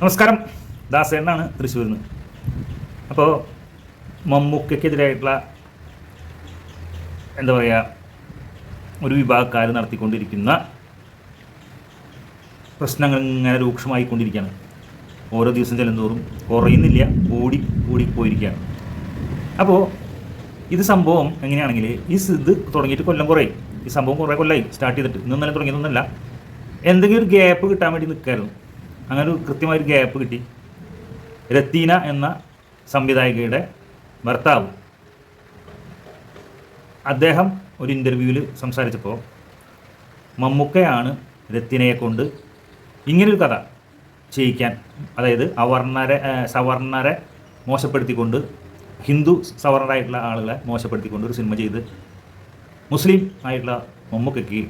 നമസ്കാരം. ദാസേണ്ണാണ് തൃശ്ശൂരിൽ നിന്ന്. അപ്പോൾ മമ്മൂക്കയ്ക്കെതിരായിട്ടുള്ള എന്താ പറയുക ഒരു വിഭാഗക്കാർ നടത്തിക്കൊണ്ടിരിക്കുന്ന പ്രശ്നങ്ങൾ ഇങ്ങനെ രൂക്ഷമായിക്കൊണ്ടിരിക്കുകയാണ്. ഓരോ ദിവസം ചെല്ലുന്നതോറും കുറയുന്നില്ല കൂടി കൂടിപ്പോയിരിക്കുകയാണ് അപ്പോൾ ഇത് സംഭവം എങ്ങനെയാണെങ്കിൽ ഈ ഇത് തുടങ്ങിയിട്ട് കൊല്ലം കുറേ. ഈ സംഭവം കുറേ കൊല്ലായി. സ്റ്റാർട്ട് ചെയ്തിട്ട് ഇന്നും തന്നെ തുടങ്ങിയതൊന്നുമല്ല. എന്തെങ്കിലും ഒരു ഗ്യാപ്പ് കിട്ടാൻ വേണ്ടി നിൽക്കായിരുന്നു. അങ്ങനെ ഒരു കൃത്യമായൊരു ഗ്യാപ്പ് കിട്ടി. രത്തീന എന്ന സംവിധായികയുടെ ഭർത്താവ്. അദ്ദേഹം ഒരു ഇന്റർവ്യൂവിൽ സംസാരിച്ചപ്പോൾ മമ്മൂക്കയാണ് രത്തിനയെ കൊണ്ട് ഇങ്ങനൊരു കഥ ചെയ്യിക്കാൻ അതായത് അവർണരെ സവർണരെ മോശപ്പെടുത്തിക്കൊണ്ട് ഹിന്ദു സവർണരായിട്ടുള്ള ആളുകളെ മോശപ്പെടുത്തിക്കൊണ്ട് ഒരു സിനിമ ചെയ്ത് മുസ്ലിം ആയിട്ടുള്ള മമ്മൂക്കയ്ക്ക്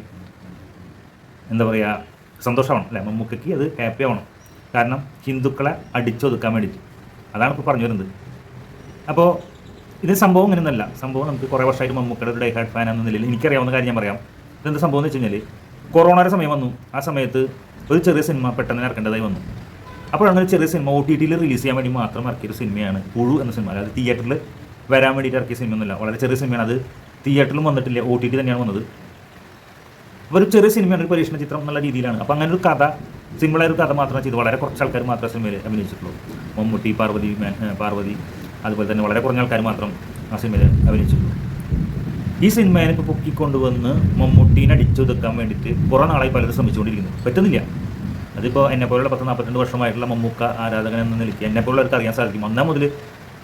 എന്താ പറയുക സന്തോഷമാണ് അല്ലേ? മമ്മൂക്കയ്ക്ക് അത് ഹാപ്പി ആവണം. കാരണം ഹിന്ദുക്കളെ അടിച്ചൊതുക്കാൻ വേണ്ടിയിട്ട്. അതാണ് ഇപ്പോൾ പറഞ്ഞു വരുന്നത്. അപ്പോൾ ഇത് സംഭവം ഇങ്ങനെയൊന്നുമല്ല സംഭവം നമുക്ക് കുറേ വർഷമായിട്ട് മമ്മൂക്കയുടെ ഒരു ഡൈഹാർഡ് ഫാൻ എന്ന നിലയിൽ എനിക്കറിയാവുന്ന കാര്യം ഞാൻ പറയാം. ഇതെന്താ സംഭവം എന്ന് വെച്ച് കഴിഞ്ഞാൽ കൊറോണയുടെ സമയം വന്നു. ആ സമയത്ത് ഒരു ചെറിയ സിനിമ പെട്ടെന്ന് ഇറക്കേണ്ടതായി വന്നു. അപ്പോഴാണ് ഒരു ചെറിയ സിനിമ ഒ ടി ടിയിൽ റിലീസ് ചെയ്യാൻ വേണ്ടി മാത്രം ഇറക്കിയൊരു സിനിമയാണ് പുഴു എന്ന സിനിമ. അതായത് തിയേറ്ററിൽ വരാൻ വേണ്ടിയിട്ട് ഇറക്കിയ സിനിമയൊന്നുമില്ല. വളരെ ചെറിയ സിനിമയാണ്. അത് തിയേറ്ററിലും വന്നിട്ടില്ല. ഒ ടി ടി തന്നെയാണ് വന്നത്. അപ്പോൾ ഒരു ചെറിയ സിനിമയാണ് ഒരു പരീക്ഷണ ചിത്രം എന്നുള്ള രീതിയിലാണ്. അപ്പോൾ അങ്ങനെ ഒരു കഥ സിമ്പിളായ ഒരു കഥ മാത്രമേ ചെയ്ത്. വളരെ കുറച്ച് ആൾക്കാർ മാത്രമേ സിനിമയിൽ അഭിനയിച്ചിട്ടുള്ളൂ. മമ്മൂട്ടി പാർവതി പാർവതി അതുപോലെ തന്നെ വളരെ കുറഞ്ഞ ആൾക്കാർ മാത്രം ആ സിനിമയിൽ അഭിനയിച്ചിട്ടുള്ളൂ. ഈ സിനിമയെ ഇപ്പോൾ പൊക്കിക്കൊണ്ടുവന്ന് മമ്മൂട്ടീനെ അടിച്ചൊതുക്കാൻ വേണ്ടിയിട്ട് കുറേ നാളായി പലരും ശ്രമിച്ചുകൊണ്ടിരിക്കുന്നു. പറ്റുന്നില്ല. അതിപ്പോൾ എന്നെ പോലുള്ള പത്ത് നാൽപ്പത്തിരണ്ട് വർഷമായിട്ടുള്ള മമ്മൂക്ക ആരാധകൻ എന്ന നിലയ്ക്ക് എന്നെ പോലുള്ളവർക്ക് അറിയാൻ സാധിക്കും. അന്നാ മുതൽ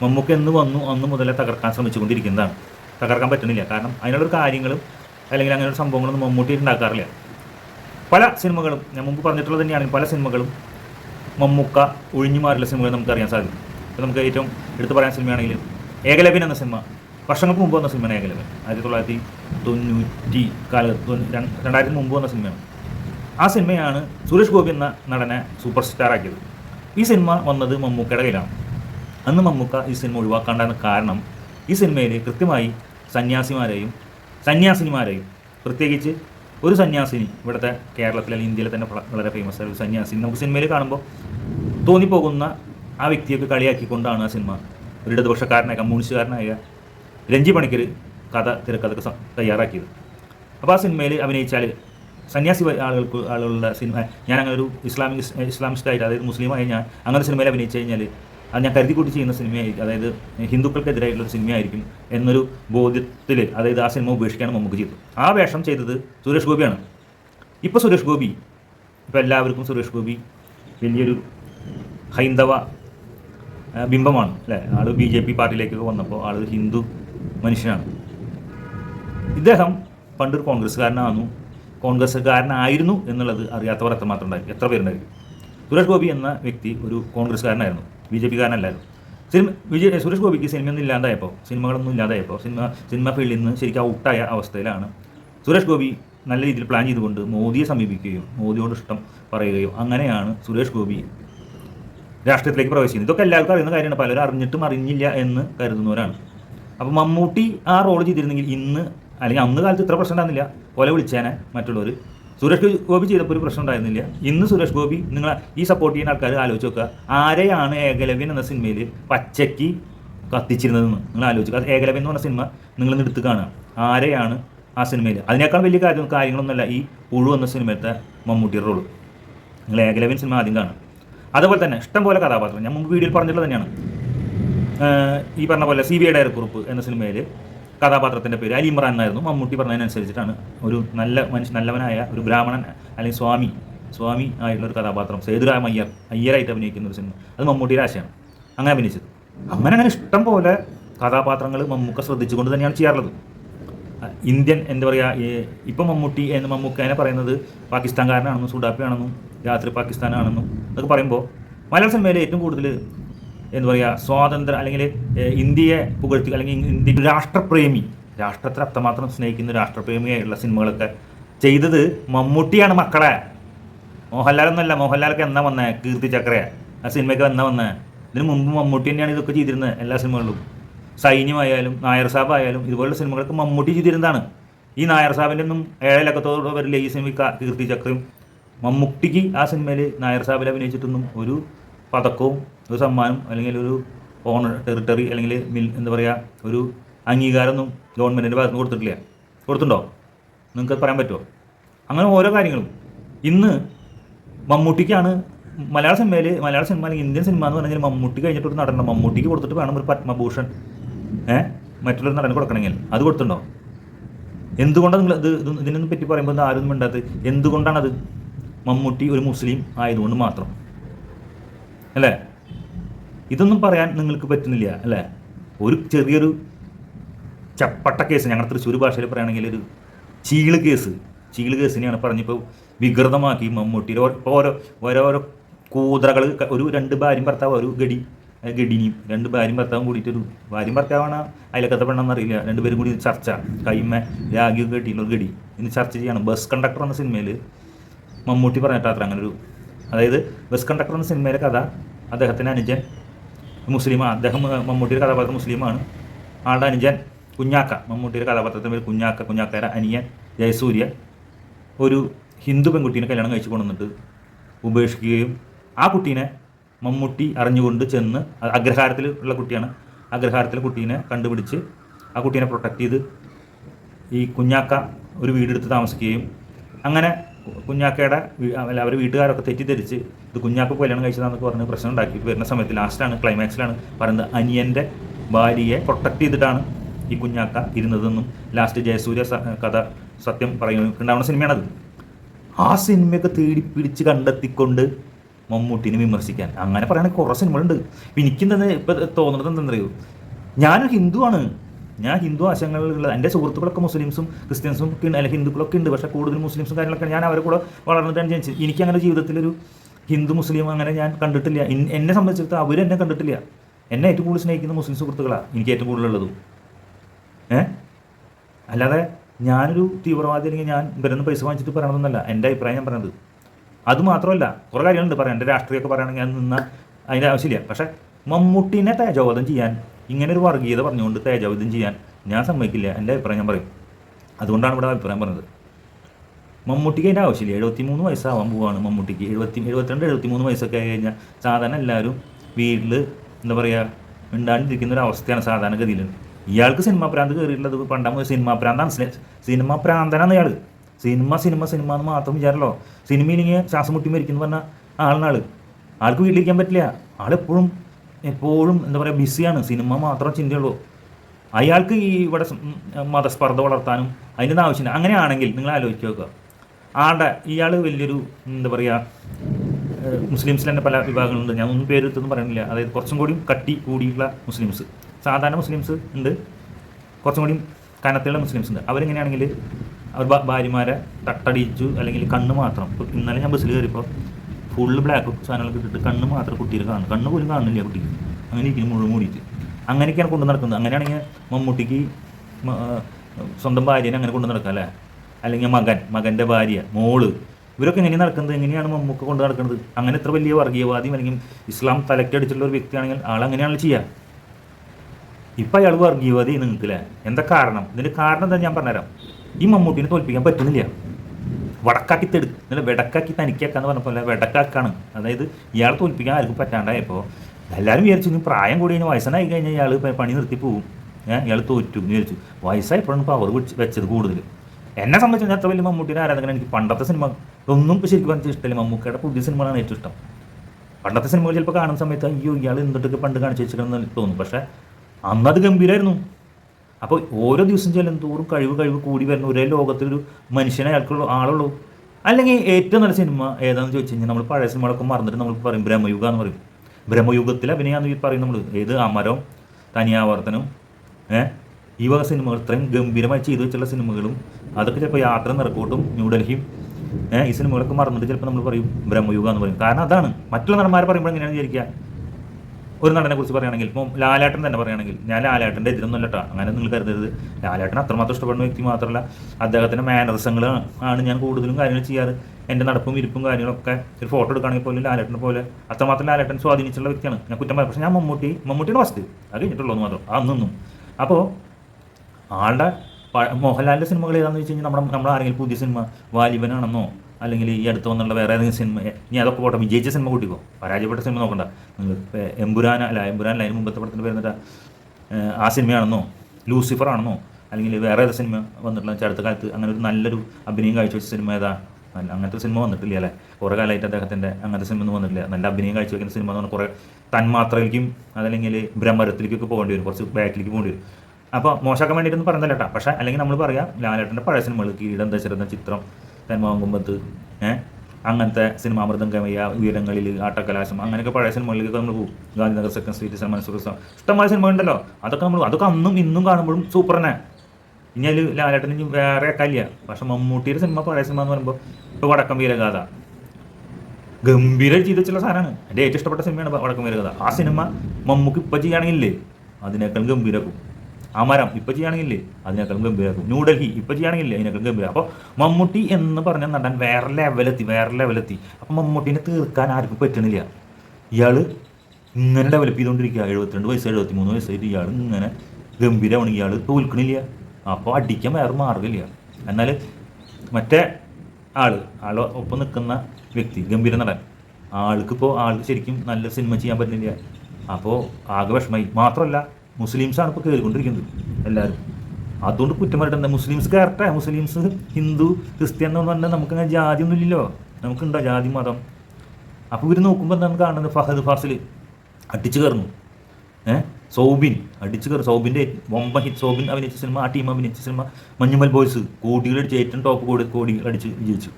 മമ്മൂക്ക എന്ന് വന്നു അന്ന് മുതലേ തകർക്കാൻ ശ്രമിച്ചുകൊണ്ടിരിക്കുന്നതാണ്. തകർക്കാൻ പറ്റുന്നില്ല. കാരണം അതിനുള്ളൊരു കാര്യങ്ങളും അല്ലെങ്കിൽ അങ്ങനെ ഒരു സംഭവങ്ങളൊന്നും മമ്മൂട്ടി ഉണ്ടാക്കാറില്ല. പല സിനിമകളും ഞാൻ മുമ്പ് പറഞ്ഞിട്ടുള്ളത് തന്നെയാണെങ്കിൽ പല സിനിമകളും മമ്മൂക്ക ഒഴിഞ്ഞു മാറിയുള്ള സിനിമകൾ നമുക്ക് അറിയാൻ സാധിക്കും. ഇപ്പോൾ നമുക്ക് ഏറ്റവും എടുത്തു പറയാൻ സിനിമയാണെങ്കിൽ ഏകലവ്യൻ എന്ന സിനിമ വർഷങ്ങൾക്ക് മുമ്പ് വന്ന സിനിമയാണ് ഏകലവ്യൻ. ആയിരത്തി തൊള്ളായിരത്തി തൊണ്ണൂറ്റി തൊണ്ണൂ- രണ്ടായിരത്തിന് മുമ്പ് വന്ന സിനിമയാണ്. ആ സിനിമയാണ് സുരേഷ് ഗോപി എന്ന നടനെ സൂപ്പർ സ്റ്റാർ ആക്കിയത് ഈ സിനിമ വന്നത് മമ്മൂക്കയുടെ കയ്യിലാണ്. അന്ന് മമ്മൂക്ക ഈ സിനിമ ഒഴിവാക്കാണ്ടായിരുന്ന കാരണം ഈ സിനിമയിൽ കൃത്യമായി സന്യാസിമാരെയും സന്യാസിനിമാരെയും പ്രത്യേകിച്ച് ഒരു സന്യാസിനി ഇവിടുത്തെ കേരളത്തിലെ അല്ലെങ്കിൽ ഇന്ത്യയിലെ തന്നെ വളരെ ഫേമസ് ആയ ഒരു സന്യാസിനി. നമുക്ക് സിനിമയിൽ കാണുമ്പോൾ തോന്നിപ്പോകുന്ന ആ വ്യക്തിയൊക്കെ കളിയാക്കിക്കൊണ്ടാണ് ആ സിനിമ. ഒരു ഇടതുപക്ഷക്കാരനായ കമ്മ്യൂണിസ്റ്റുകാരനായ രഞ്ജി പണിക്കർ കഥ തിരക്കഥ തയ്യാറാക്കിയത്. അപ്പോൾ ആ സിനിമയിൽ അഭിനയിച്ചാൽ സന്യാസി ആളുകൾക്ക് ആളുകളുടെ സിനിമ ഞാൻ അങ്ങനെ ഒരു ഇസ്ലാമിക് ഇസ്ലാമിസ്റ്റായിട്ട് അതായത് മുസ്ലിമായി ഞാൻ അങ്ങനെ സിനിമയിൽ അഭിനയിച്ചു കഴിഞ്ഞാൽ അത് ഞാൻ കരുതി കൂട്ടി ചെയ്യുന്ന സിനിമയായിരിക്കും അതായത് ഹിന്ദുക്കൾക്കെതിരായിട്ടുള്ള ഒരു സിനിമയായിരിക്കും എന്നൊരു ബോധ്യത്തിൽ അതായത് ആ സിനിമ ഉപേക്ഷിക്കാണ് നമുക്ക് ചെയ്തത് ആ വേഷം ചെയ്തത് സുരേഷ് ഗോപിയാണ്. ഇപ്പോൾ സുരേഷ് ഗോപി ഇപ്പോൾ എല്ലാവർക്കും സുരേഷ് ഗോപി വലിയൊരു ഹൈന്ദവ ബിംബമാണ് അല്ലേ? ആൾ ബി ജെ പി പാർട്ടിയിലേക്കൊക്കെ വന്നപ്പോൾ ആൾ ഹിന്ദു മനുഷ്യനാണ്. ഇദ്ദേഹം പണ്ടൊരു കോൺഗ്രസ്സുകാരനാണെന്നു കോൺഗ്രസ്സുകാരനായിരുന്നു എന്നുള്ളത് അറിയാത്തവർ എത്രമാത്രം ഉണ്ടായിരുന്നു എത്ര പേരുണ്ടായിരിക്കും? സുരേഷ് ഗോപി എന്ന വ്യക്തി ഒരു കോൺഗ്രസ്സുകാരനായിരുന്നു. ബി ജെ പിക്കാരനല്ലായിരുന്നു സിനിമ വിജയ് സുരേഷ് ഗോപിക്ക് സിനിമയൊന്നും ഇല്ലാതായപ്പോൾ സിനിമകളൊന്നും ഇല്ലാതായപ്പോൾ സിനിമ സിനിമ ഫീൽഡിൽ നിന്ന് ശരിക്കും ഔട്ടായ അവസ്ഥയിലാണ് സുരേഷ് ഗോപി നല്ല രീതിയിൽ പ്ലാൻ ചെയ്തുകൊണ്ട് മോദിയെ സമീപിക്കുകയും മോദിയോട് ഇഷ്ടം പറയുകയും അങ്ങനെയാണ് സുരേഷ് ഗോപി രാഷ്ട്രീയത്തിലേക്ക് പ്രവേശിക്കുന്നത്. ഇതൊക്കെ എല്ലാവർക്കും അറിയുന്ന കാര്യമാണ്. പലരും അറിഞ്ഞിട്ടും അറിഞ്ഞില്ല എന്ന് കരുതുന്നവരാണ്. അപ്പോൾ മമ്മൂട്ടി ആ റോൾ ചെയ്തിരുന്നെങ്കിൽ ഇന്ന് അല്ലെങ്കിൽ അന്ന് കാലത്ത് ഇത്ര പ്രശ്നം ഉണ്ടാകുന്നില്ല കൊല വിളിച്ചേനെ മറ്റുള്ളവർ സുരേഷ് ഗോപി ചെയ്തപ്പോൾ ഒരു പ്രശ്നം ഉണ്ടായിരുന്നില്ല. ഇന്ന് സുരേഷ് ഗോപി നിങ്ങൾ ഈ സപ്പോർട്ട് ചെയ്യുന്ന ആൾക്കാർ ആലോചിച്ച് നോക്കുക. ആരെയാണ് ഏകലവ്യൻ എന്ന സിനിമയിൽ പച്ചയ്ക്ക് കത്തിച്ചിരുന്നതെന്ന് നിങ്ങൾ ആലോചിക്കുക ഏകലവ്യൻ എന്ന് പറഞ്ഞ സിനിമ നിങ്ങൾ എടുത്ത് കാണുക. ആരെയാണ് ആ സിനിമയിൽ അതിനേക്കാൾ വലിയ കാര്യം കാര്യങ്ങളൊന്നുമല്ല ഈ പുഴു എന്ന സിനിമത്തെ മമ്മൂട്ടിയുടെ റോൾ നിങ്ങൾ ഏകലവ്യൻ സിനിമ ആദ്യം കാണുക. അതുപോലെ തന്നെ ഇഷ്ടം പോലെ കഥാപാത്രം ഞാൻ മുമ്പ് വീഡിയോയിൽ പറഞ്ഞിട്ടുള്ളത് തന്നെയാണ്. ഈ പറഞ്ഞ പോലെ സി ബി ഐ ഡയറക്കുറിപ്പ് എന്ന സിനിമയിൽ കഥാപാത്രത്തിന്റെ പേര് അലി ഇമ്രാൻ എന്നായിരുന്നു. മമ്മൂട്ടി പറഞ്ഞതിനനുസരിച്ചിട്ടാണ് ഒരു നല്ല മനുഷ്യ നല്ലവനായ ഒരു ബ്രാഹ്മണൻ അല്ലെങ്കിൽ സ്വാമി സ്വാമി ആയിട്ടുള്ള ഒരു കഥാപാത്രം. സേതുരാം അയ്യർ അയ്യരായിട്ട് അഭിനയിക്കുന്ന ഒരു സിനിമ. അത് മമ്മൂട്ടിയുടെ ആശയാണ് അങ്ങനെ അഭിനയിച്ചത്. അങ്ങനെ അങ്ങനെ ഇഷ്ടം പോലെ കഥാപാത്രങ്ങൾ മമ്മൂക്ക ശ്രദ്ധിച്ചുകൊണ്ട് തന്നെയാണ് ചെയ്യാറുള്ളത്. ഇന്ത്യൻ എന്താ പറയുക ഇപ്പം മമ്മൂട്ടി എന്ന് മമ്മൂക്കേനെ പറയുന്നത് പാകിസ്ഥാൻകാരനാണെന്നും സുഡാപ്പിയാണെന്നും രാത്രി പാകിസ്ഥാനാണെന്നും അതൊക്കെ പറയുമ്പോൾ മലയാള സിനിമയിൽ ഏറ്റവും കൂടുതൽ എന്താ പറയുക സ്വാതന്ത്ര്യം അല്ലെങ്കിൽ ഇന്ത്യയെ പുകഴ്ത്തി അല്ലെങ്കിൽ ഇന്ത്യ രാഷ്ട്രപ്രേമി. രാഷ്ട്രത്തെ അത്രമാത്രം സ്നേഹിക്കുന്ന രാഷ്ട്രപ്രേമിയായുള്ള സിനിമകളൊക്കെ ചെയ്തത് മമ്മൂട്ടിയാണ് മക്കളെ. മോഹൻലാലൊന്നുമല്ല മോഹൻലാലൊക്കെ എന്നാ വന്നേ? കീർത്തി ചക്രയ. ആ സിനിമയൊക്കെ എന്നാ വന്നേ? ഇതിന് മുമ്പ് മമ്മൂട്ടി തന്നെയാണ് ഇതൊക്കെ ചെയ്തിരുന്നത് എല്ലാ സിനിമകളിലും. സൈന്യമായാലും നായർ സാബ് ആയാലും ഇതുപോലുള്ള സിനിമകളൊക്കെ മമ്മൂട്ടി ചെയ്തിരുന്നതാണ്. ഈ നായർ സാബിന്റെ ഒന്നും ഏഴലക്കത്തോടെ വരില്ല ഈ സിനിമ കീർത്തി ചക്രയും. മമ്മൂട്ടിക്ക് ആ സിനിമയിൽ നായർ സാബിൽ അഭിനയിച്ചിട്ടൊന്നും ഒരു പതക്കവും ഒരു സമ്മാനം അല്ലെങ്കിൽ ഒരു ഓണർ ടെറിട്ടറി അല്ലെങ്കിൽ മിൽ എന്താ പറയുക ഒരു അംഗീകാരമൊന്നും ഗവൺമെന്റിന്റെ ഭാഗത്ത് നിന്ന് കൊടുത്തിട്ടില്ല. കൊടുത്തിട്ടുണ്ടോ? നിങ്ങൾക്ക് പറയാൻ പറ്റുമോ? അങ്ങനെ ഓരോ കാര്യങ്ങളും. ഇന്ന് മമ്മൂട്ടിക്കാണ് മലയാള സിനിമയിൽ മലയാള സിനിമ അല്ലെങ്കിൽ ഇന്ത്യൻ സിനിമ എന്ന് പറഞ്ഞാൽ മമ്മൂട്ടി കഴിഞ്ഞിട്ട് ഒരു നടനം മമ്മൂട്ടിക്ക് കൊടുത്തിട്ട് വേണം ഒരു പത്മഭൂഷൺ ഏഹ് മറ്റുള്ളൊരു നടന് കൊടുക്കണമെങ്കിൽ. അത് കൊടുത്തിട്ടുണ്ടോ? എന്തുകൊണ്ടാണ് നിങ്ങൾ ഇത് ഇത് ഇതിനൊന്നും പറ്റി പറയുമ്പോൾ ആരും മിണ്ടാത്തത്? എന്തുകൊണ്ടാണത് മമ്മൂട്ടി ഒരു മുസ്ലിം ആയതുകൊണ്ട് മാത്രം? അല്ലേ? ഇതൊന്നും പറയാൻ നിങ്ങൾക്ക് പറ്റുന്നില്ല അല്ലേ? ഒരു ചെറിയൊരു ചപ്പട്ട കേസ് ഞങ്ങളുടെ തൃശ്ശൂർ ഭാഷയിൽ പറയുകയാണെങ്കിൽ ഒരു ചീൾ കേസ് ചീൾ കേസിനെയാണ് പറഞ്ഞിപ്പോൾ വികൃതമാക്കി മമ്മൂട്ടിയിൽ ഇപ്പോൾ ഓരോ ഓരോ ഓരോ കൂതറകൾ ഒരു രണ്ട് ഭാര്യയും ഭർത്താവ് ഒരു ഗഡി ഗഡിനിയും രണ്ട് ഭാര്യയും ഭർത്താവും കൂടിയിട്ട് ഒരു ഭാര്യയും ഭർത്താവാണ് അതിലൊക്കത്തെ പെണ്ണെന്നറിയില്ല രണ്ടുപേരും കൂടി ചർച്ച കൈമ രാഗിയും കെട്ടിയുള്ള ഒരു ഗഡി. ഇന്ന് ചർച്ച ചെയ്യാണ്. ബസ് കണ്ടക്ടർ എന്ന സിനിമയിൽ മമ്മൂട്ടി പറഞ്ഞിട്ടാത്ര അങ്ങനെ ഒരു അതായത് ബസ് കണ്ടക്ടർ എന്ന സിനിമയിലെ കഥ അദ്ദേഹത്തിന് അനുജൻ മുസ്ലിമാണ്. അദ്ദേഹം മമ്മൂട്ടിയുടെ കഥാപാത്രം മുസ്ലിമാണ്. ആളുടെ അനുജൻ കുഞ്ഞാക്ക. മമ്മൂട്ടിയുടെ കഥാപാത്രത്തിന്റെ പേര് കുഞ്ഞാക്ക. കുഞ്ഞാക്കയുടെ അനിയൻ ജയസൂര്യ ഒരു ഹിന്ദു പെൺകുട്ടീനെ കല്യാണം കഴിച്ചു കൊണ്ടുവന്നിട്ട് ഉപേക്ഷിക്കുകയും ആ കുട്ടീനെ മമ്മൂട്ടി അറിഞ്ഞുകൊണ്ട് ചെന്ന് അഗ്രഹാരത്തിൽ ഉള്ള കുട്ടിയാണ്. അഗ്രഹാരത്തിലെ കുട്ടീനെ കണ്ടുപിടിച്ച് ആ കുട്ടീനെ പ്രൊട്ടക്റ്റ് ചെയ്ത് ഈ കുഞ്ഞാക്ക ഒരു വീടെടുത്ത് താമസിക്കുകയും അങ്ങനെ കുഞ്ഞാക്കയുടെ അവരെ വീട്ടുകാരൊക്കെ തെറ്റിദ്ധരിച്ച് ഇത് കുഞ്ഞാക്ക കല്യാണം കഴിച്ചതാണെന്നൊക്കെ പറഞ്ഞ് പ്രശ്നം ഉണ്ടാക്കി വരുന്ന സമയത്ത് ലാസ്റ്റാണ് ക്ലൈമാക്സിലാണ് പറയുന്നത് അനിയന്റെ ഭാര്യയെ പ്രൊട്ടക്റ്റ് ചെയ്തിട്ടാണ് ഈ കുഞ്ഞാക്ക ഇരുന്നതെന്നും ലാസ്റ്റ് ജയസൂര്യ കഥ സത്യം പറയുന്നുണ്ടാവുന്ന സിനിമയാണത്. ആ സിനിമയൊക്കെ തേടി പിടിച്ച് കണ്ടെത്തിക്കൊണ്ട് മമ്മൂട്ടിനെ വിമർശിക്കാൻ. അങ്ങനെ പറയുകയാണെങ്കിൽ കുറേ സിനിമകളുണ്ട്. ഇപ്പം എനിക്കെന്താ ഇപ്പം തോന്നുന്നത് എന്താണെന്നറിയോ ഞാനൊരു ഹിന്ദുവാണ്. ഞാൻ ഹിന്ദു ആശയങ്ങളുള്ള എന്റെ സുഹൃത്തുക്കളൊക്കെ മുസ്ലിംസും ക്രിസ്ത്യൻസും ഒക്കെ ഉണ്ട്. അല്ലെങ്കിൽ ഹിന്ദുക്കളൊക്കെ ഉണ്ട്. പക്ഷേ കൂടുതൽ മുസ്ലിംസും കാര്യങ്ങളൊക്കെ ഞാൻ അവരെ കൂടെ വളർന്നിട്ടാണ് ജനിച്ചത്. എനിക്കങ്ങനെ ജീവിതത്തിലൊരു ഹിന്ദു മുസ്ലിം അങ്ങനെ ഞാൻ കണ്ടിട്ടില്ല. എന്നെ സംബന്ധിച്ചിടത്തോളം എന്നെ കണ്ടിട്ടില്ല. എന്നെ ഏറ്റവും കൂടുതൽ സ്നേഹിക്കുന്ന മുസ്ലിം സുഹൃത്തുക്കളാണ് എനിക്ക് ഏറ്റവും കൂടുതലുള്ളതും. ഏ? അല്ലാതെ ഞാനൊരു തീവ്രവാദി അല്ലെങ്കിൽ ഞാൻ വരുന്ന പൈസ വാങ്ങിച്ചിട്ട് പറയണമെന്നല്ല എന്റെ അഭിപ്രായം ഞാൻ പറഞ്ഞത് അത് മാത്രമല്ല കുറേ കാര്യങ്ങളുണ്ട് പറയാം എന്റെ രാഷ്ട്രീയമൊക്കെ പറയുകയാണെങ്കിൽ ഞാൻ നിന്ന അതിന്റെ ആവശ്യമില്ല. പക്ഷേ മമ്മൂട്ടിനെ തേജോവധം ചെയ്യാൻ ഇങ്ങനെ ഒരു വർഗീയത പറഞ്ഞുകൊണ്ട് തേജോവധം ചെയ്യാൻ ഞാൻ സമ്മതിക്കില്ല. എന്റെ അഭിപ്രായം ഞാൻ പറയും. അതുകൊണ്ടാണ് ഇവിടെ അഭിപ്രായം പറഞ്ഞത്. മമ്മൂട്ടിക്ക് അതിന്റെ ആവശ്യമില്ല. എഴുപത്തി മൂന്ന് വയസ്സാവാൻ പോവാണ് മമ്മൂട്ടിക്ക്. എഴുപത്തി എഴുപത്തിരണ്ട് എഴുപത്തി മൂന്ന് വയസ്സൊക്കെ ആയി കഴിഞ്ഞാൽ സാധാരണ എല്ലാവരും വീട്ടിൽ എന്താ പറയുക ഉണ്ടാണ്ടിരിക്കുന്ന ഒരു അവസ്ഥയാണ് സാധാരണഗതിയിൽ ഇയാൾക്ക് സിനിമ പ്രാന്ത് കയറിയിട്ടുള്ളത് പണ്ടാമത് സിനിമ പ്രാന്താണ് സ്നെ- സിനിമ പ്രാന്തനാണ് ഇയാൾ സിനിമ സിനിമ സിനിമ എന്ന് മാത്രം വിചാരമല്ലോ സിനിമയിലിങ്ങനെ ശ്വാസം മുട്ടി മരിക്കുന്നു പറഞ്ഞ ആളിനാൾ ആൾക്ക് വീട്ടിലിരിക്കാൻ പറ്റില്ല. ആളെപ്പോഴും എപ്പോഴും എന്താ പറയുക ബിസിയാണ്. സിനിമ മാത്രം ചിന്തയുള്ളൂ. അയാൾക്ക് ഈ ഇവിടെ മതസ്പർദ്ധ വളർത്താനും അതിന്റെ ആവശ്യമില്ല. അങ്ങനെയാണെങ്കിൽ നിങ്ങൾ ആലോചിച്ച് നോക്കുക. ആളുടെ ഇയാൾ വലിയൊരു എന്താ പറയുക മുസ്ലിംസിൽ തന്നെ പല വിഭാഗങ്ങളുണ്ട്. ഞാൻ ഒന്നും പേരെടുത്തൊന്നും പറയുന്നില്ല. അതായത് കുറച്ചും കൂടിയും കട്ടി കൂടിയിട്ടുള്ള മുസ്ലിംസ്. സാധാരണ മുസ്ലിംസ് ഉണ്ട്. കുറച്ചും കൂടിയും കനത്തുള്ള മുസ്ലിംസ് ഉണ്ട്. അവരെങ്ങനെയാണെങ്കിൽ അവർ ഭാര്യമാരെ തട്ടടിച്ചു അല്ലെങ്കിൽ കണ്ണ് മാത്രം ഇന്നലെ ഞാൻ ബസ്സിൽ കയറിയപ്പോൾ ഫുള്ള് ബ്ലാക്ക് സാധനങ്ങളൊക്കെ ഇട്ടിട്ട് കണ്ണ് മാത്രം കുട്ടിയിൽ കാണും. കണ്ണ് പോലും കാണുന്നില്ല കുട്ടിക്ക്. അങ്ങനെ ഇരിക്കുന്നു മുഴുവൻ മൂടിയിട്ട്. അങ്ങനെയൊക്കെയാണ് കൊണ്ടു നടക്കുന്നത്. അങ്ങനെയാണെങ്കിൽ മമ്മൂട്ടിക്ക് സ്വന്തം ഭാര്യനെ അങ്ങനെ കൊണ്ടു നടക്കാം അല്ലേ അല്ലെങ്കിൽ മകൻ മകന്റെ ഭാര്യ മോൾ ഇവരൊക്കെ എങ്ങനെ നടക്കുന്നത്? എങ്ങനെയാണ് മമ്മൂക്ക കൊണ്ട് നടക്കുന്നത്? അങ്ങനെ ഇത്ര വലിയ വർഗീയവാദിയും അല്ലെങ്കിൽ ഇസ്ലാം തലക്കടിച്ചിട്ടുള്ള ഒരു വ്യക്തിയാണെങ്കിൽ ആൾ അങ്ങനെയാണ് ചെയ്യുക ഇപ്പം അയാൾ വർഗീയവാദി നിങ്ങൾക്ക് അല്ലേ എന്താ കാരണം? ഇതിന്റെ കാരണം എന്താ ഞാൻ പറഞ്ഞുതരാം. ഈ മമ്മൂട്ടിനെ തോൽപ്പിക്കാൻ പറ്റുന്നില്ല. വടക്കാക്കി തെടു എന്നിട്ട് വെടക്കാക്കി തനിക്കാക്കാന്ന് പറഞ്ഞപ്പോൾ അല്ല വെടക്കാക്കാണ്. അതായത് ഇയാൾ തോൽപ്പിക്കാൻ ആർക്കും പറ്റാണ്ടായപ്പോൾ എല്ലാവരും വിചാരിച്ചു ഇനി പ്രായം കൂടി കഴിഞ്ഞാൽ വയസ്സനായി കഴിഞ്ഞാൽ ഇയാൾ പണി നിർത്തി പോകും ഇയാൾ തോറ്റു വിചാരിച്ചു. വയസ്സായപ്പോഴാണ് പവർ വെച്ചത് കൂടുതൽ എന്നെ സംബന്ധിച്ച് അത്ര വലിയ മമ്മൂട്ടിയുടെ ആരാധകനാണ് എനിക്ക് പണ്ടത്തെ സിനിമ ഒന്നും ശരിക്കും പറഞ്ഞാൽ ഇഷ്ടമില്ല. മമ്മൂക്കയുടെ പുതിയ സിനിമകളാണ് ഏറ്റവും ഇഷ്ടം. പണ്ടത്തെ സിനിമകൾ ചിലപ്പോൾ കാണുന്ന സമയത്ത് അയ്യോ ഇയാൾ എന്തൊക്കെ പണ്ട് കാണിച്ചു എന്ന് തോന്നും. പക്ഷേ അന്നത് ഗംഭീരമായിരുന്നു അപ്പോൾ ഓരോ ദിവസം ചെല്ലും തോറും കഴിവ് കഴിവ് കൂടി വരുന്ന ഒരേ ലോകത്തിലൊരു മനുഷ്യനെ അയാൾക്കുള്ള ആളുള്ളൂ. അല്ലെങ്കിൽ ഏറ്റവും നല്ല സിനിമ ഏതാണെന്ന് ചോദിച്ചു കഴിഞ്ഞാൽ നമ്മൾ പഴയ സിനിമകളൊക്കെ മറന്നിട്ട് നമ്മൾ പറയും ബ്രഹ്മയുഗ എന്ന് പറയും. ബ്രഹ്മയുഗത്തിൽ അഭിനയാന്ന് പറയും നമ്മൾ ഏത് അമരം തനിയാവർത്തനം ഏഹ് ഈ വക സിനിമകൾ ഇത്രയും ഗംഭീരമായി ചെയ്തു വെച്ചുള്ള സിനിമകളും അതൊക്കെ ചിലപ്പോൾ യാത്ര നിറക്കൂട്ടും ന്യൂഡൽഹിയും ഈ സിനിമകളൊക്കെ മറന്നിട്ട് ചിലപ്പോൾ നമ്മൾ പറയും ബ്രഹ്മയുഗ എന്ന് പറയും. കാരണം അതാണ്. മറ്റുള്ള നടന്മാരെ പറയുമ്പോൾ എങ്ങനെയാണ് വിചാരിക്കുക ഒരു നടനെ കുറിച്ച് പറയുകയാണെങ്കിൽ ഇപ്പോൾ ലാലേട്ടൻ തന്നെ പറയുകയാണെങ്കിൽ ഞാൻ ലാലേട്ടന്റെ എതിരൊന്നും ഇല്ലട്ടോ അങ്ങനെ നിങ്ങൾ കരുതരുത്. ലാലേട്ടൻ അത്രമാത്രം ഇഷ്ടപ്പെടുന്ന വ്യക്തി മാത്രമല്ല അദ്ദേഹത്തിന്റെ മാനറിസങ്ങൾ ആണ് ഞാൻ കൂടുതലും കാര്യങ്ങൾ ചെയ്യാറ്. എന്റെ നടപ്പും ഇരിപ്പും കാര്യങ്ങളൊക്കെ ഒരു ഫോട്ടോ എടുക്കുകയാണെങ്കിൽ പോലും ലാലേട്ടനെ പോലെ അത്രമാത്രം ലാലേട്ടൻ സ്വാധീനിച്ചുള്ള വ്യക്തിയാണ്. ഞാൻ കുറ്റം പറയാം. പക്ഷേ ഞാൻ മമ്മൂട്ടി മമ്മൂട്ടിയുടെ ഫസ്റ്റ് അത് കഴിഞ്ഞിട്ടുള്ളൂ മാത്രം. അന്നൊന്നും അപ്പോൾ ആളുടെ മോഹൻലാലിന്റെ സിനിമകൾ ഏതാണെന്ന് വെച്ച് കഴിഞ്ഞാൽ നമ്മുടെ നമ്മൾ ആരെങ്കിലും പുതിയ സിനിമ വാലിബനാണെന്നോ അല്ലെങ്കിൽ ഈ അടുത്ത് വന്നുള്ള വേറെ ഏതെങ്കിലും സിനിമ ഇനി അതൊക്കെ പോട്ടെ വിജയിച്ച സിനിമ കൂട്ടിക്കോ? പരാജയപ്പെട്ട സിനിമ നോക്കണ്ട. നിങ്ങൾ എമ്പുരാൻ അല്ല എമ്പുരാൻ അതിന് മുമ്പത്തെ പടത്തിന് പേരുന്നിട്ട് ആ സിനിമയാണെന്നോ ലൂസിഫർ ആണെന്നോ അല്ലെങ്കിൽ വേറെ ഏത് സിനിമ വന്നിട്ടുള്ള അടുത്ത കാലത്ത് അങ്ങനെ ഒരു നല്ലൊരു അഭിനയം കാഴ്ചവെച്ച സിനിമ ഏതാ? നല്ല അങ്ങനത്തെ സിനിമ വന്നിട്ടില്ല അല്ലേ? കുറേ കാലമായിട്ട് അദ്ദേഹത്തിന്റെ അങ്ങനത്തെ സിനിമ ഒന്നും വന്നിട്ടില്ല. നല്ല അഭിനയം കാഴ്ചവെക്കുന്ന സിനിമ എന്ന് പറഞ്ഞാൽ കുറേ തന്മാത്രയിലേക്കും അതല്ലെങ്കിൽ ബ്രഹ്മരത്തിലേക്കൊക്കെ പോകേണ്ടി വരും. കുറച്ച് ബാക്കിലേക്ക് പോകേണ്ടി വരും. അപ്പോൾ മോശമാക്കാൻ വേണ്ടിയിട്ടൊന്നും പറയുന്നില്ല കേട്ടോ. പക്ഷേ അല്ലെങ്കിൽ നമ്മൾ പറയാം ലാലേട്ടന്റെ പഴയ സിനിമകൾ കിരീടം ദശരഥ ചിത്രം തന്മാകുമ്പത്ത് ഏഹ് അങ്ങനത്തെ സിനിമ അമൃതം മൃദംഗമയ്യ ഉയരങ്ങളിൽ ആട്ടക്കലാശം അങ്ങനെയൊക്കെ പഴയ സിനിമകളിലേക്ക് നമ്മൾ പോകും. ഗാന്ധിനഗർ സെക്കൻഡ് സ്ട്രീറ്റ് സൽമാൻ സുഹൃത്ത് ഇഷ്ടമായ സിനിമ ഉണ്ടല്ലോ അതൊക്കെ നമ്മൾ അതൊക്കെ അന്നും ഇന്നും കാണുമ്പോഴും സൂപ്പർ തന്നെ. ഇനി അതിൽ ലാലേട്ടന് വേറെ കല്യ പക്ഷെ മമ്മൂട്ടിയുടെ സിനിമ പഴയ സിനിമ എന്ന് പറയുമ്പോൾ ഇപ്പോൾ വടക്കം വീരഗാഥ. ഗംഭീര ജീവിതത്തിലുള്ള സാധനമാണ്. എന്റെ ഏറ്റവും ഇഷ്ടപ്പെട്ട സിനിമയാണ് വടക്കം വീരഗാഥ. ആ സിനിമ മമ്മൂക്ക് ഇപ്പം ചെയ്യുകയാണെങ്കിലേ അതിനേക്കാൾ ഗംഭീരാക്കും അമരം ഇപ്പം ചെയ്യുകയാണെങ്കിലേ അതിനേക്കാളും ഗംഭീരാക്കും ന്യൂഡൽഹി ഇപ്പം ചെയ്യുകയാണെങ്കിലേ അതിനേക്കാളും ഗംഭീരം അപ്പോൾ മമ്മൂട്ടി എന്ന് പറഞ്ഞ നടൻ വേറെ ലെവലെത്തി വേറെ ലെവലെത്തി അപ്പം മമ്മൂട്ടിനെ തീർക്കാൻ ആർക്കും പറ്റണില്ല. ഇയാൾ ഇങ്ങനെ ഡെവലപ്പ് ചെയ്തുകൊണ്ടിരിക്കുക എഴുപത്തിരണ്ട് വയസ്സ് എഴുപത്തി മൂന്ന് വയസ്സായിട്ട് ഇയാൾ ഇങ്ങനെ ഗംഭീരമാണ് ഇയാൾ തോൽക്കണില്ല. അപ്പോൾ അടിക്കാൻ വേറെ മാർഗമില്ല. എന്നാൽ മറ്റേ ആൾ ആൾ ഒപ്പം നിൽക്കുന്ന വ്യക്തി ഗംഭീര നടൻ ആൾക്കിപ്പോൾ ആൾക്ക് ശരിക്കും നല്ല സിനിമ ചെയ്യാൻ പറ്റുന്നില്ല. അപ്പോൾ ആകെ വിഷമായി മാത്രമല്ല മുസ്ലിംസാണ് ഇപ്പോൾ കയറിക്കൊണ്ടിരിക്കുന്നത് എല്ലാവരും അതുകൊണ്ട് കുറ്റം പറയട്ടെ മുസ്ലിംസ് കയറട്ടെ മുസ്ലിംസ് ഹിന്ദു ക്രിസ്ത്യൻ എന്ന് പറഞ്ഞാൽ നമുക്കങ്ങനെ ജാതി ഇല്ലല്ലോ നമുക്കുണ്ടോ ജാതി മതം? അപ്പോൾ ഇവർ നോക്കുമ്പോൾ എന്താണ് കാണുന്നത്? ഫഹദ് ഫാസിൽ അടിച്ചു കയറുന്നു. ഏഹ് സൗബിൻ അടിച്ചു കയറി സൗബിന്റെ വമ്പൻ ഹിറ്റ് സൗബിൻ അഭിനയിച്ച സിനിമ ആ ടീം അഭിനയിച്ച സിനിമ മഞ്ഞുമൽ ബോയ്സ് കോടികളടിച്ച് ഏറ്റവും ടോപ്പ് കോടി കോടികൾ അടിച്ച് വിജയിച്ചു.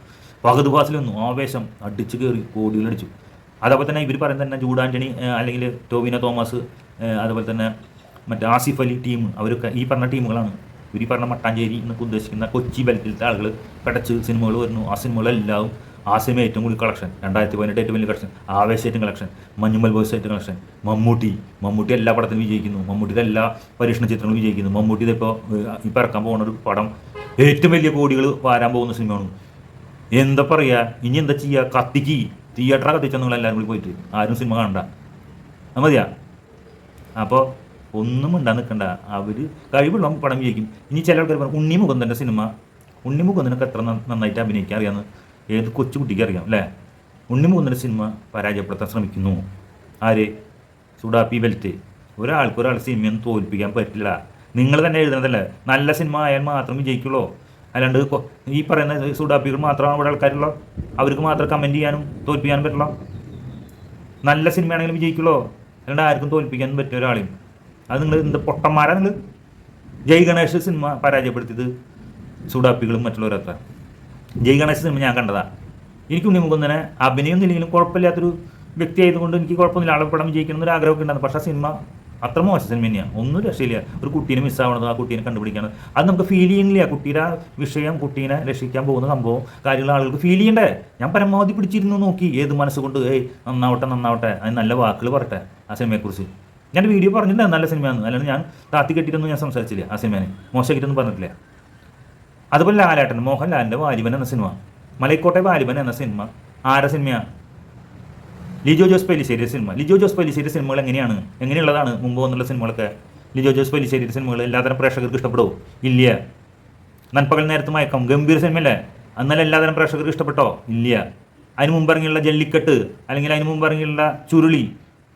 ഫഹദ് ഫാസിൽ വന്നു. ആവേശം അടിച്ചു കയറി കോടികളടിച്ചു. അതേപോലെ തന്നെ ഇവർ പറയുന്നത് തന്നെ ജൂഡ് അല്ലെങ്കിൽ ടോവിനോ തോമസ് അതുപോലെ തന്നെ മറ്റേ ആസിഫ് അലി ടീം അവരൊക്കെ ഈ പറഞ്ഞ ടീമുകളാണ് ഇവർ ഈ പറഞ്ഞ മട്ടാഞ്ചേരി എന്നൊക്കെ ഉദ്ദേശിക്കുന്ന കൊച്ചി ബലത്തിലത്തെ ആളുകൾ പടച്ച് സിനിമകൾ വരുന്നു. ആ സിനിമകളെല്ലാം ആ സിനിമ ഏറ്റവും കൂടുതൽ കളക്ഷൻ രണ്ടായിരത്തി പതിനെട്ട് ഏറ്റവും വലിയ കളക്ഷൻ ആവേശ ഏറ്റവും കളക്ഷൻ മഞ്ഞുമൽ ബോയ്സ് ഏറ്റവും കളക്ഷൻ മമ്മൂട്ടി. മമ്മൂട്ടി എല്ലാ പടത്തിലും വിജയിക്കുന്നു. മമ്മൂട്ടിയുടെ എല്ലാ പരീക്ഷണ ചിത്രങ്ങളും വിജയിക്കുന്നു. മമ്മൂട്ടി ഇപ്പോൾ ഇപ്പോൾ ഇറക്കാൻ പോകുന്ന ഒരു പടം ഏറ്റവും വലിയ കോടികൾ വരാൻ പോകുന്ന സിനിമയാണ്. എന്താ പറയുക ഇനി എന്താ ചെയ്യുക കത്തിക്ക്. തിയേറ്ററാണ് കത്തിച്ചാൽ നിങ്ങൾ എല്ലാവരും കൂടി പോയിട്ട്. ആരും സിനിമ കാണണ്ട. മതിയാ? അപ്പോൾ ഒന്നും ഉണ്ടാ നിൽക്കണ്ട. അവർ കഴിവുള്ള പടം വിജയിക്കും. ഇനി ചില ആൾക്കാർ പറഞ്ഞു ഉണ്ണി മുകുന്ദന്റെ സിനിമ. ഉണ്ണി മുകുന്ദനൊക്കെ എത്ര നന്നായിട്ട് അഭിനയിക്കാൻ അറിയാമെന്ന് ഏത് കൊച്ചുകുട്ടിക്ക് അറിയാം അല്ലേ? ഉണ്ണി മുകുന്ദന്റെ സിനിമ പരാജയപ്പെടുത്താൻ ശ്രമിക്കുന്നു. ആര്? സുഡാപ്പി ബെൽറ്റ്. ഒരാൾക്ക് ഒരാൾ സിനിമയൊന്നും തോൽപ്പിക്കാൻ പറ്റില്ല. നിങ്ങൾ തന്നെ എഴുതുന്നതല്ലേ? നല്ല സിനിമ ആയാൽ മാത്രം വിജയിക്കുള്ളൂ. അല്ലാണ്ട് ഈ പറയുന്ന സുഡാപ്പികൾ മാത്രമാണ് ഇവിടെ ആൾക്കാരുള്ളൂ അവർക്ക് മാത്രം കമന്റ് ചെയ്യാനും തോൽപ്പിക്കാനും പറ്റുള്ളൂ നല്ല സിനിമയാണെങ്കിലും വിജയിക്കുള്ളൂ. അല്ലാണ്ട് ആർക്കും തോൽപ്പിക്കാനും പറ്റിയ ഒരാളെയും. അത് നിങ്ങൾ എന്ത് പൊട്ടന്മാരാ നിങ്ങൾ? ജയ് ഗണേഷ് സിനിമ പരാജയപ്പെടുത്തിയത് സൂടാപ്പികളും മറ്റുള്ളവരത്ര ജയ് ഗണേഷ് സിനിമ ഞാൻ കണ്ടതാ. എനിക്ക് തന്നെ അഭിനയം ഇല്ലെങ്കിലും കുഴപ്പമില്ലാത്തൊരു വ്യക്തി ആയതുകൊണ്ട് എനിക്ക് കുഴപ്പമൊന്നുമില്ല. ആളെ പടം വിജയിക്കണം എന്നൊരു ആഗ്രഹമൊക്കെ ഉണ്ടായിരുന്നു. പക്ഷേ സിനിമ അത്ര മോശം സിനിമ തന്നെയാണ് ഒന്നും രക്ഷയില്ല. ഒരു കുട്ടീനെ മിസ്സാവണത് ആ കുട്ടീനെ കണ്ടുപിടിക്കണം. അത് നമുക്ക് ഫീൽ ചെയ്യുന്നില്ല. കുട്ടിയുടെ ആ വിഷയം കുട്ടീനെ രക്ഷിക്കാൻ പോകുന്ന സംഭവം കാര്യങ്ങൾ ആളുകൾക്ക് ഫീൽ ചെയ്യണ്ടേ? ഞാൻ പരമാവധി പിടിച്ചിരുന്നു നോക്കി. ഏത് മനസ്സുകൊണ്ട് ഏയ് നന്നാവട്ടെ നന്നാവട്ടെ. അതിന് നല്ല വാക്കുകൾ പറട്ടെ ആ സിനിമയെക്കുറിച്ച്. ഞാൻ വീഡിയോ പറഞ്ഞിട്ടില്ല നല്ല സിനിമയാണ് അല്ലാണ്ട് ഞാൻ താത്തി കെട്ടിയിട്ടൊന്നും ഞാൻ സംസാരിച്ചില്ല ആ സിനിമേനെ മോശമായിട്ടൊന്നും പറഞ്ഞിട്ടില്ല. അതുപോലെ ലാലേട്ടൻ മോഹൻലാലിന്റെ വാലിബൻ എന്ന സിനിമ മലൈക്കോട്ടെ വാലിബൻ എന്ന സിനിമ ആരുടെ സിനിമയാണ് ലിജോ ജോസ് പെല്ലിശ്ശേരി സിനിമ ലിജോ ജോസ് പെല്ലിശ്ശേരി സിനിമകൾ എങ്ങനെയാണ്? എങ്ങനെയുള്ളതാണ് മുമ്പ് വന്നുള്ള സിനിമകളൊക്കെ ലിജോ ജോസ് പെല്ലിശ്ശേരി സിനിമകൾ എല്ലാതരം പ്രേക്ഷകർക്ക് ഇഷ്ടപ്പെടുമോ ഇല്ല. നൻപകൽ നേരത്ത് മയക്കം. ഗംഭീര സിനിമയല്ലേ അന്നലെ എല്ലാതരം പ്രേക്ഷകർക്ക് ഇഷ്ടപ്പെട്ടോ? ഇല്ല. അതിന് മുമ്പ് ഇറങ്ങിയുള്ള ജല്ലിക്കെട്ട് അല്ലെങ്കിൽ അതിന് മുമ്പ് ഇറങ്ങിയുള്ള ചുരുളി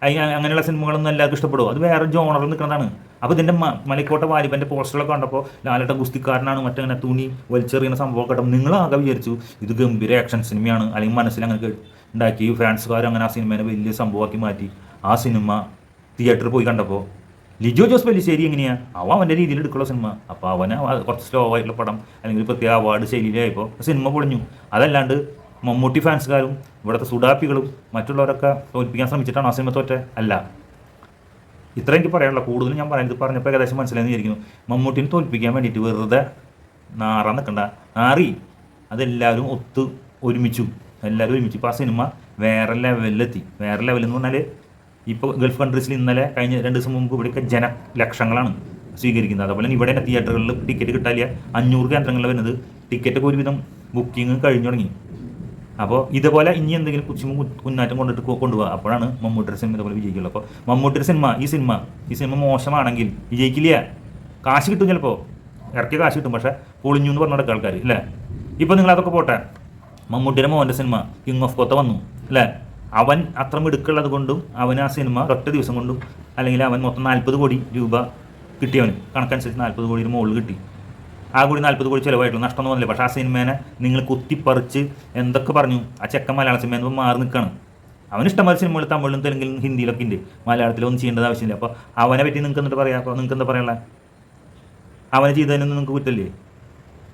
അയി- അങ്ങനെയുള്ള സിനിമകളൊന്നും എല്ലാവർക്കും ഇഷ്ടപ്പെടുമോ അത് വേറെ ജോണറിൽ നിൽക്കുന്നതാണ്. അപ്പോൾ ഇതിന്റെ മലക്കോട്ട വാലിബന്റെ പോസ്റ്ററൊക്കെ കണ്ടപ്പോൾ ലാലട്ട ഗുസ്തിക്കാരനാണ് മറ്റങ്ങനെ തുണി വലിച്ചെറിയുന്ന സംഭവമൊക്കെ കണ്ടപ്പോൾ ആകെ വിചാരിച്ചു ഇത് ഗംഭീര ആക്ഷൻ സിനിമയാണ് അല്ലെങ്കിൽ മനസ്സിൽ അങ്ങനെ ഉണ്ടാക്കി ഫാൻസുകാർ അങ്ങനെ ആ സിനിമേനെ വലിയ സംഭവമാക്കി മാറ്റി. ആ സിനിമ തിയേറ്ററിൽ പോയി കണ്ടപ്പോൾ ലിജോ ജോസ് പെല്ലിശ്ശേരി എങ്ങനെയാണ് അവൻ അവന്റെ രീതിയിൽ എടുക്കുള്ള സിനിമ അപ്പോൾ അവന് കുറച്ച് സ്ലോ ആയിട്ടുള്ള പടം അല്ലെങ്കിൽ പ്രത്യേക അവാർഡ് ശൈലിയിലായപ്പോൾ സിനിമ പൊളിഞ്ഞു. അതല്ലാണ്ട് മമ്മൂട്ടി ഫാൻസുകാരും ഇവിടുത്തെ സുഡാപ്പികളും മറ്റുള്ളവരൊക്കെ തോൽപ്പിക്കാൻ ശ്രമിച്ചിട്ടാണ് ആ സിനിമ അല്ല. ഇത്ര എനിക്ക് പറയാനുള്ള. കൂടുതലും ഞാൻ പറയുന്നത് പറഞ്ഞപ്പോൾ ഏകദേശം മനസ്സിലായെന്ന് വിചാരിക്കുന്നു. മമ്മൂട്ടിനെ തോൽപ്പിക്കാൻ വേണ്ടിയിട്ട് വെറുതെ നാറാൻ നിൽക്കണ്ട. നാറി അതെല്ലാവരും ഒത്ത് ഒരുമിച്ചു. എല്ലാവരും ഒരുമിച്ച്. ഇപ്പോൾ ആ സിനിമ വേറെ ലെവലിലെത്തി. വേറെ ലെവൽ എന്ന് പറഞ്ഞാൽ ഇപ്പോൾ ഗൾഫ് കൺട്രീസിൽ ഇന്നലെ കഴിഞ്ഞ രണ്ട് ദിവസം മുമ്പ് ഇവിടെയൊക്കെ ജന ലക്ഷങ്ങളാണ് സ്വീകരിക്കുന്നത്. അതുപോലെ തന്നെ ഇവിടെ തിയേറ്ററുകളിൽ ടിക്കറ്റ് കിട്ടാനില്ല. അഞ്ഞൂറ് കേന്ദ്രങ്ങളിൽ വരുന്നത്. ടിക്കറ്റൊക്കെ ഒരുവിധം ബുക്കിംഗ് കഴിഞ്ഞു തുടങ്ങി. അപ്പോൾ ഇതുപോലെ ഇനി എന്തെങ്കിലും കുച്ചിമ കുന്നാറ്റം കൊണ്ടിട്ട് കൊണ്ടുപോകുക അപ്പോഴാണ് മമ്മൂട്ടിയുടെ സിനിമ ഇതുപോലെ വിജയിക്കുള്ളൂ. അപ്പോൾ മമ്മൂട്ടിയുടെ സിനിമ ഈ സിനിമ ഈ സിനിമ മോശമാണെങ്കിൽ വിജയിക്കില്ല. കാശ് കിട്ടും ചിലപ്പോൾ ഇറക്കിയ കാശ് കിട്ടും പക്ഷേ പൊളിഞ്ഞു എന്ന് പറഞ്ഞ ആൾക്കാർ അല്ലേ? ഇപ്പോൾ നിങ്ങൾ അതൊക്കെ പോട്ടെ. മമ്മൂട്ടിയുടെ മോന്റെ സിനിമ കിങ് ഓഫ് കൊത്ത വന്നു അല്ലേ? അവൻ അത്ര മിടുക്കുള്ളത് കൊണ്ടും അവൻ ആ സിനിമ ഒറ്റ ദിവസം കൊണ്ടും അല്ലെങ്കിൽ അവൻ മൊത്തം നാൽപ്പത് കോടി രൂപ കിട്ടിയവന്. കണക്കനുസരിച്ച് നാൽപ്പത് കോടിയുടെ മുകളിൽ കിട്ടി. ആ കൂടി നാൽപ്പത് കോടി ചിലവായിട്ടുള്ളൂ. നഷ്ടമൊന്നും വന്നില്ല. പക്ഷേ ആ സിനിമേനെ നിങ്ങൾ കുത്തിപ്പറിച്ച് എന്തൊക്കെ പറഞ്ഞു? ആ ചെക്കൻ മലയാള സിനിമ മാറി നിൽക്കണം. അവന് ഇഷ്ടംപോലെ സിനിമകൾ തമിഴിലും തെലുങ്കിലും ഹിന്ദിയിലൊക്കെ ഉണ്ട്. മലയാളത്തിലൊന്നും ചെയ്യേണ്ടത് ആവശ്യമില്ല. അപ്പോൾ അവനെ പറ്റി നിങ്ങൾക്ക് എന്നിട്ട് പറയാം. അപ്പോൾ നിങ്ങൾക്ക് എന്താ പറയാനുള്ള? അവനെ ചെയ്തതിനൊന്നും നിങ്ങൾക്ക് കുറ്റല്ലേ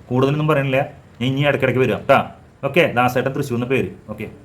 കൂടുതലൊന്നും പറയണില്ല ഇനി ഇടയ്ക്കിടയ്ക്ക് വരിക. കേട്ടോ. ഓക്കെ. ദാസേട്ടൻ തൃശ്ശൂർ എന്ന പേര്. ഓക്കെ.